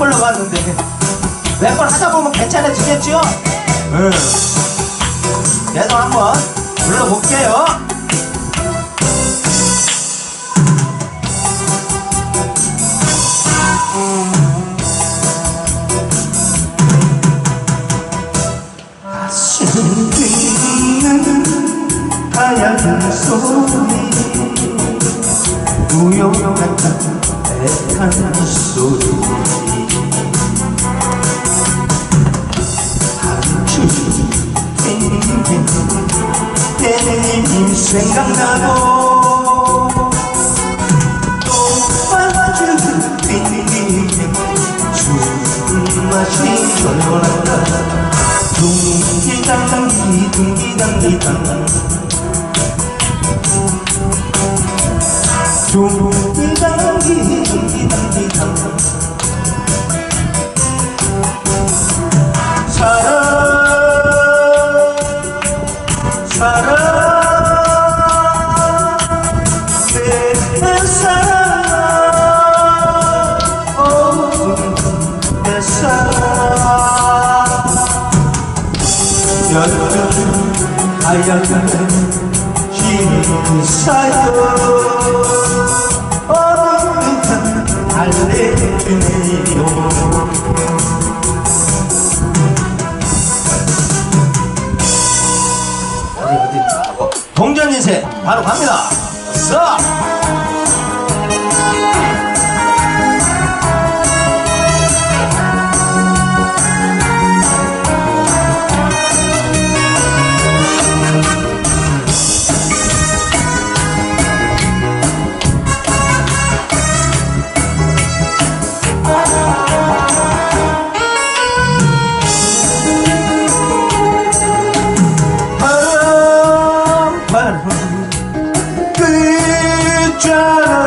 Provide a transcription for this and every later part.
래퍼로 갔는데 래퍼 하다 보면 괜찮아지겠죠? 응. 그래서 한번 불러볼게요. 소리 우영 같은 애한 소리 sin ser ganador. each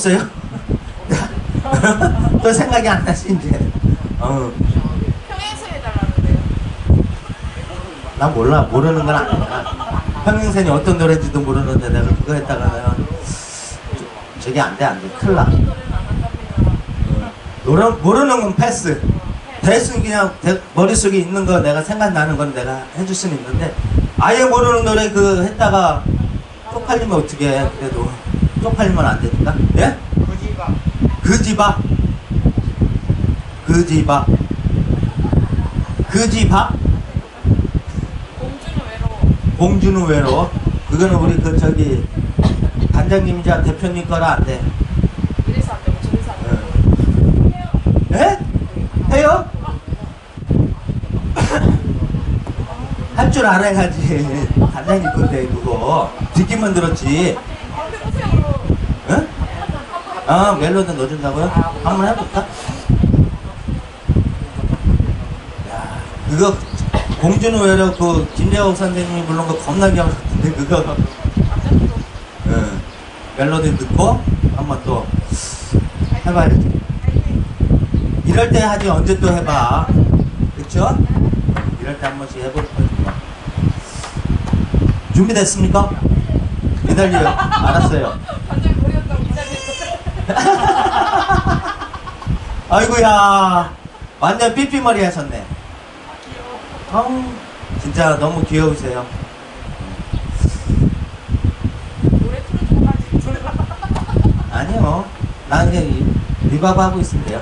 없어요? 또 생각이 안 나시 이제. 평행선 해달라는데요. 몰라. 모르는 건 아니야. 평행선이 어떤 노래인지도 모르는데 내가 그거 했다가 저- 저게 안돼 안돼. 큰일 나. 노래, 모르는 건 패스. 대충 그냥 대- 머릿속에 있는 거 내가 생각나는 건 내가 해줄 수는 있는데 아예 모르는 노래 그 했다가 쪽팔리면 어떻게 해 그래도 쪽팔리면 안 되니까 예? 그지바 그지바 그지바 공주는 외로워. 공주는 외로워 그거는 우리 그 저기 단장님이자 대표님 거라 안돼 이래서 안 되고 저래서 안 되고. 예? 해요? 할 줄 알아야지 단장님 건데 그거 듣기만 들었지? 아 멜로디 넣어준다고요? 한번 해볼까? 야 그거 공주는 외로 그 김재욱 선생님이 부른 거 겁나게 하고 같은데 그거 응. 멜로디 넣고 한번 또 해봐야지 이럴 때 하지 언제 또 해봐 그쵸? 이럴 때 한 번씩 해볼 거예요 준비됐습니까? 기다려요 알았어요 갑자기 버렸다고 기다렸어. 아이고야. 완전 삐삐머리 하셨네. 아우 진짜 너무 귀여우세요. 아니요. 나 그냥 이- 리바브 하고 있으면 돼요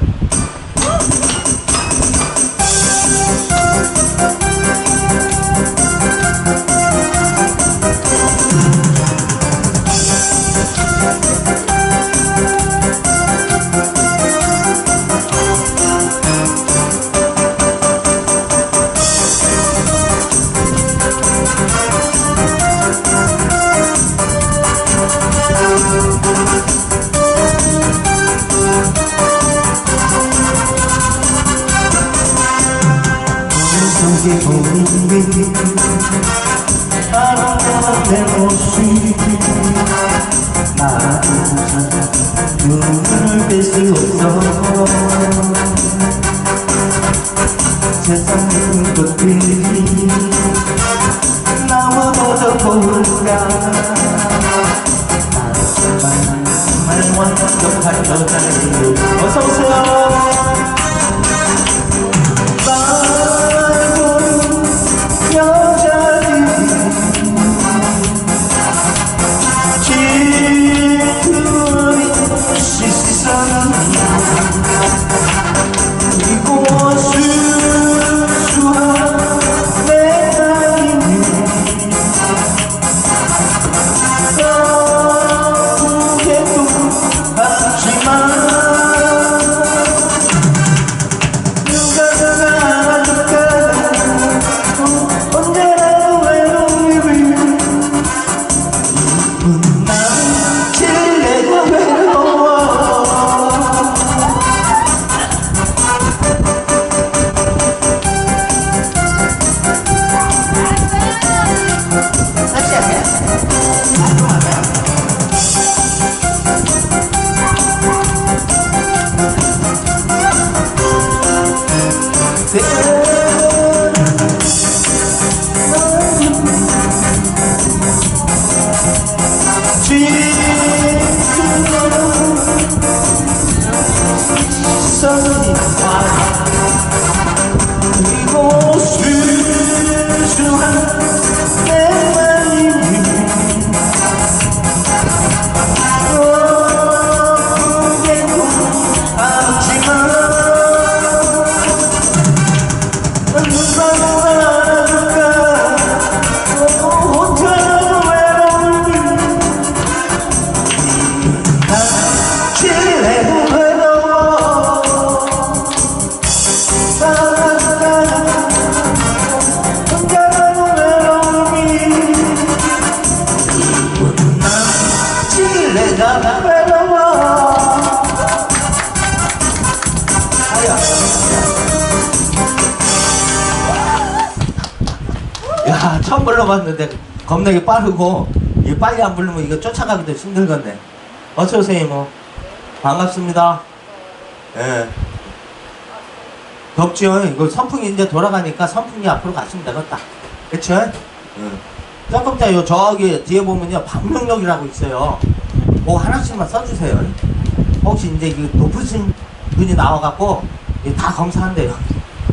겁나게 빠르고 이 빨리 안 부르면 이거 쫓아가기도 힘들 건데. 어서 오세요, 이모. 반갑습니다. 예. 덥죠? 이거 선풍기 이제 돌아가니까 선풍기 앞으로 가시면 되겠다. 그쵸? 응. 조금 이따 요 저기 뒤에 보면요, 방명록이라고 있어요. 그거 하나씩만 써주세요. 혹시 이제 그 높으신 분이 나와갖고 다 검사한대요.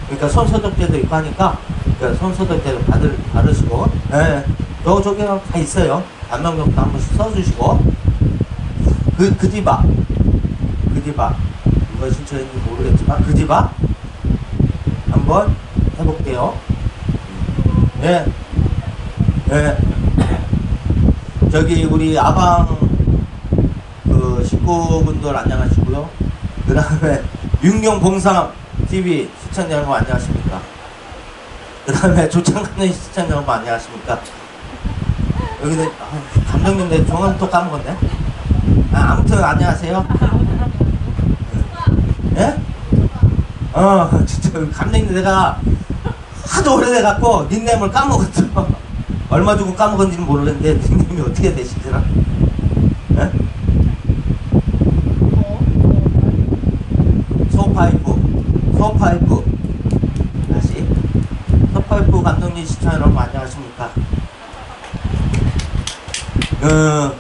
그러니까 손소독제도 있고 하니까 그러니까 손소독제도 받을, 받으시고, 예. 요 저기 다 있어요. 방명록도 한 번씩 써주시고, 그, 그 뒤바. 그 뒤바. 이거 신청했는지 모르겠지만, 그 뒤바. 한번 해볼게요. 예. 예. 저기 우리 아방 그 식구분들 안녕하시고요. 그 다음에 윤경 봉상 TV 시청자 여러분 안녕하십니까. 그 다음에 조창관의 시청자 여러분 안녕하십니까. 여기는 아, 감독님 내 종합 또 까먹었네. 아, 아무튼 안녕하세요. 예? 어, 진짜 감독님 내가 하도 오래돼갖고 닉네임을 까먹었어. 얼마 주고 까먹었는지는 모르겠는데 닉네임이 어떻게 되시더라? 예? 소파이프, 소파이프. 다시. 소파이프 감독님 시청자 여러분 안녕하십니까? 어,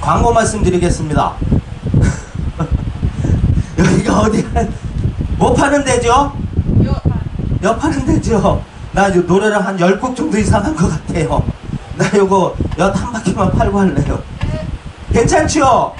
광고 말씀드리겠습니다. 여기가 어디야? 뭐 파는 데죠? 여 파는 데죠? 나 요 노래를 한 10곡 정도 이상 한 것 같아요. 나 요거 엿 한 바퀴만 팔고 할래요. 괜찮죠?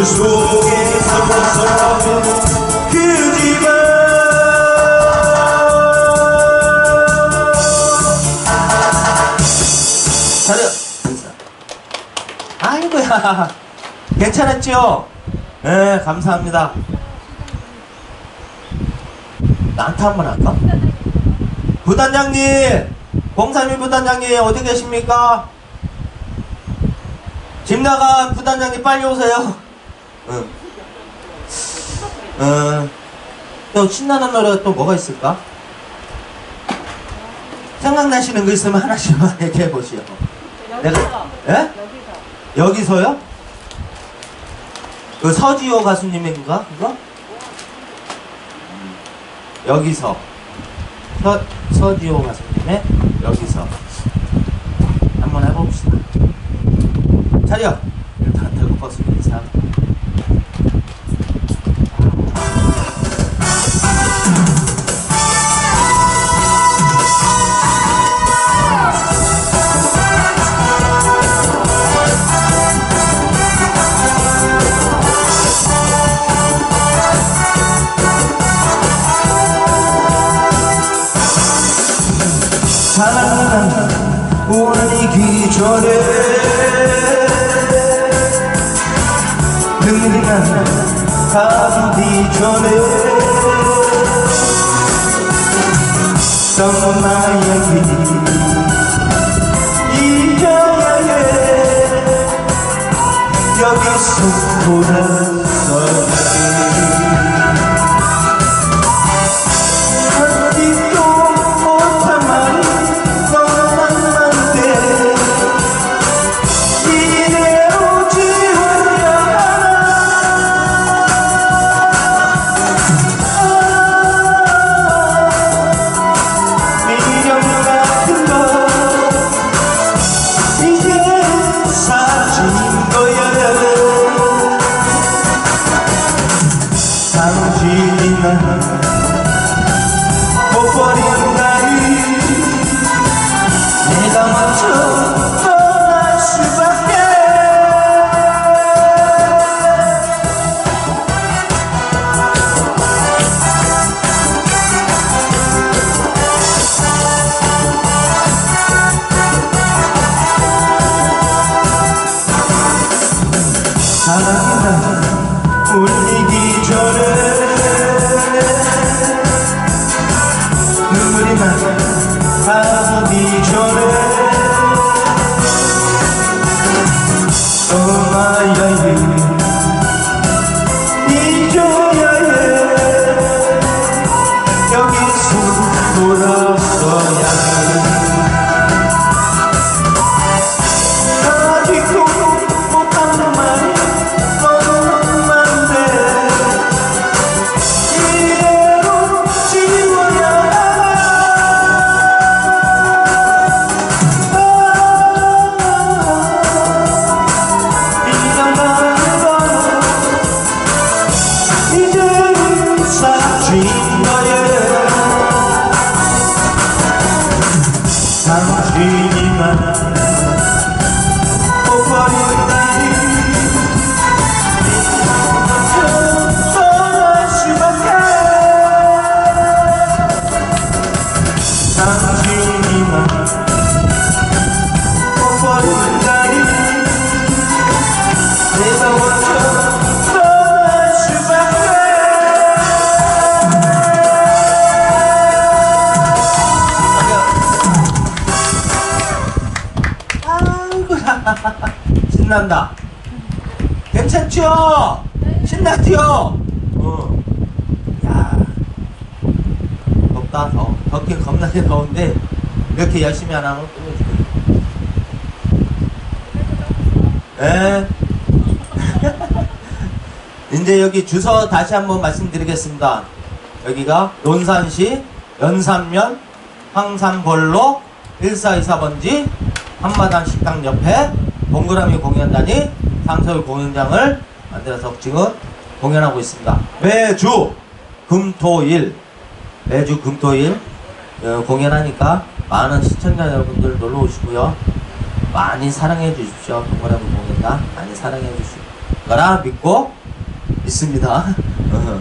눈물 속에서 벗어나면 그 집안 차려 아이고야 괜찮았죠? 네 감사합니다 나한테 한 번 할까? 부단장님 공삼일 부단장님 어디 계십니까? 집 나간 부단장님 빨리 오세요 응. 어, 또 신나는 노래가 또 뭐가 있을까? 생각나시는 거 있으면 하나씩만 얘기해 보시오. 내가 예? 여기서 요? 그 서지호 가수님인가 그거? 음, 여기서 서 서지호 가수님의 여기서 한번 해봅시다. 차려 원이기 전에 능난 가기 전에 길 잊어야 해 여기서 돌아 من هر بیچاره 당 덥다 더 덥긴 겁나게 더운데 이렇게 열심히 안 하면 또 죽어요 예. 이제 여기 주소 다시 한번 말씀드리겠습니다. 여기가 논산시 연산면 황산벌로 1424번지 한마당 식당 옆에 동그라미 공연단이 상서울 공연장을 만들어서 지금 공연하고 있습니다. 매주 금토일 매주 금토일 어, 공연하니까 많은 시청자 여러분들 놀러 오시고요. 많이 사랑해 주십시오. 동그라미 공연단 많이 사랑해 주실 거라 믿고 있습니다. 어.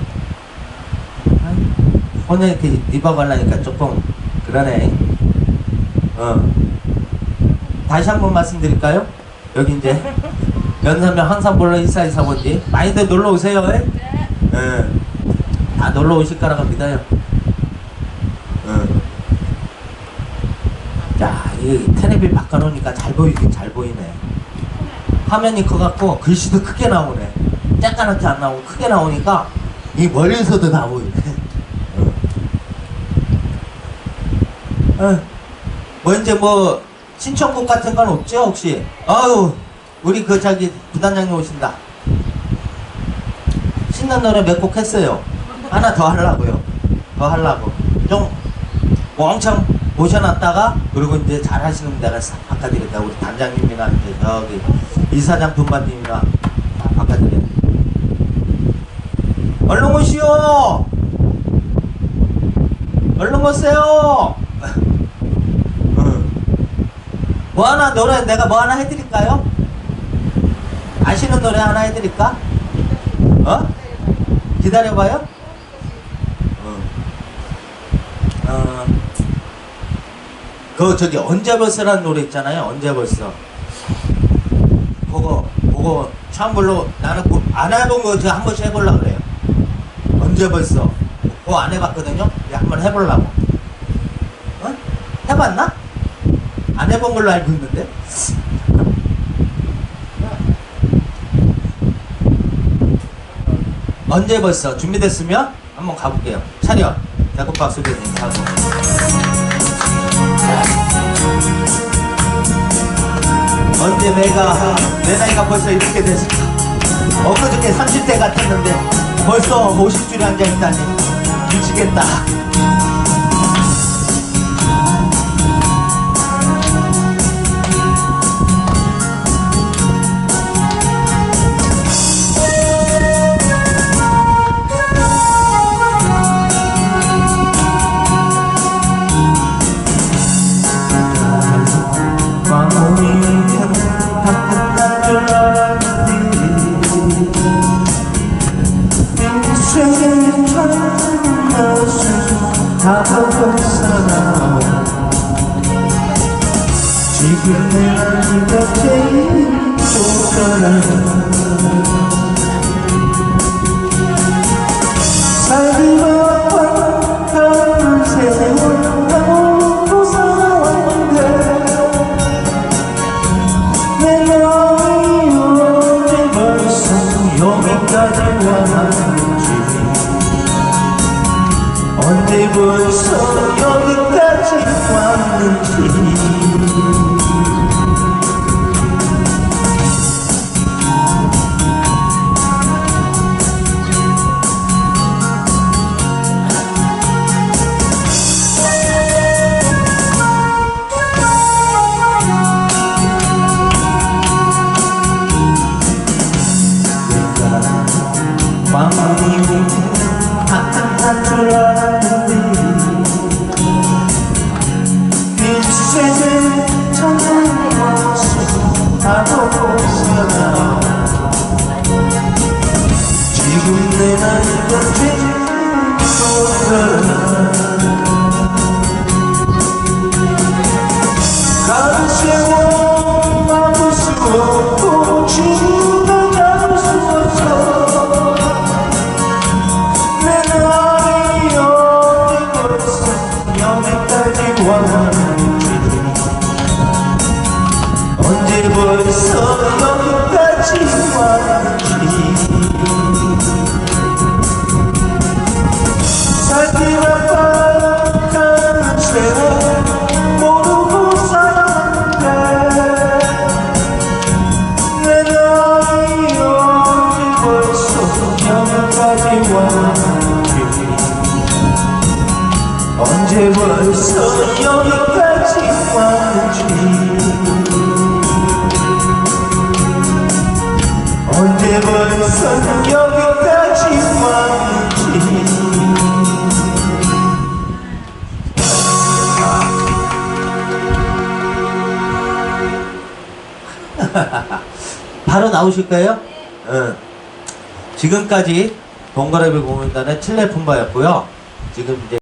혼자 이렇게 입어가려니까 조금 그러네. 어. 다시 한 번 말씀드릴까요? 여기 이제 연산면 항산볼로 1424번지 많이들 놀러 오세요. 예? 예. 다 놀러 오실 거라고 믿어요. 어. 야, 이 테레비 바꿔놓으니까 잘 보이긴 잘 보이네. 화면이 커갖고 글씨도 크게 나오네. 쬐까맣게 안 나오고 크게 나오니까 이 멀리서도 다 보이네. 어. 어. 뭐 이제 뭐 신청곡 같은 건 없죠 혹시? 아유 우리 그 저기 부단장님 오신다. 신난 노래 몇 곡 했어요. 하나 더 하려고요. 더 하려고. 좀 왕창 모셔놨다가 그리고 이제 잘 하시는 싹 바꿔드릴까 우리 단장님이나 이제 저기 이사장 분반님이나 다 바꿔드려. 얼른 오시오. 얼른 오세요. 응. 뭐 하나 노래 내가 뭐 하나 해드릴까요? 아시는 노래 하나 해드릴까? 어? 기다려봐요. 어. 어. 그 저기 언제 벌써라는 노래 있잖아요. 언제 벌써. 그거 그거 불러 나는 그안 해본 거 제가 한 번씩 해보려고 그래요. 언제 벌써. 그거 안 해봤거든요. 한번 해보려고. 어? 해봤나? 안 해본 걸로 알고 있는데. 언제 벌써 준비됐으면 한번 가볼게요. 차렷. 대국 박수 좀 인사하고. 언제 내가 내 나이가 벌써 이렇게 됐을까? 엊그저께 30대 같았는데 벌써 50줄에 앉아있다니 미치겠다. 세상 천천히 다시 나도 바로 나오실까요? 네. 응. 지금까지 번갈아비 고문단의 칠레품바였고요. 지금 이제